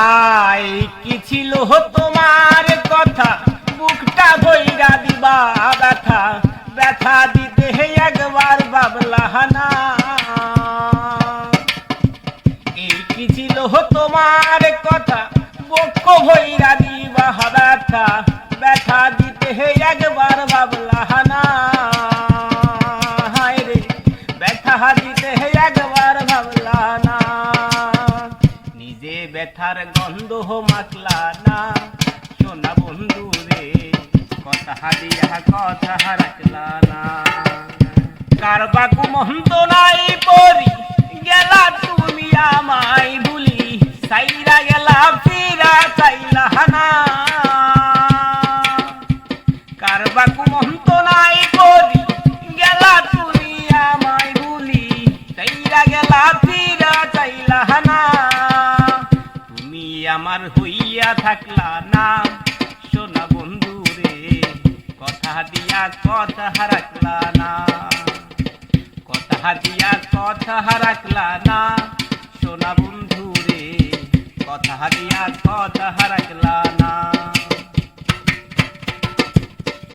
High কি ছিল তোমার কথা? বুকটা ভইরা দিবা ব্যথা। ব্যথা দিতে হে একবার বাবলাহানা এই কি ছিল তোমার কথা? বক্ষ ভইরা দিবা ব্যথা। ব্যথা দিতে হে একবার বাবলাহানা হায় রে, ব্যথা নিজে ব্যথার গন্ধ মাখলা না। সোনা বন্ধু রে, কথা দিয়া কথা রাখলা না। কারবাকু মহন্ত নাই পরি, গেলা তুমি আমায় ভুলি। সাইরা গেলা, ফিরা চাইলা না। কারবাকু মহন্ত নাই পরি, গেলা তুমি আমায় ভুলি। সাইরা গেলা ফিরা আমার হইয়া থাকলা না। সোনা বন্ধু রে, কথা দিয়া কথা হারাকলা না। কথা দিয়া কথা হারাকলা না। সোনা বন্ধু রে, কথা দিয়া কথা হারাকলা না।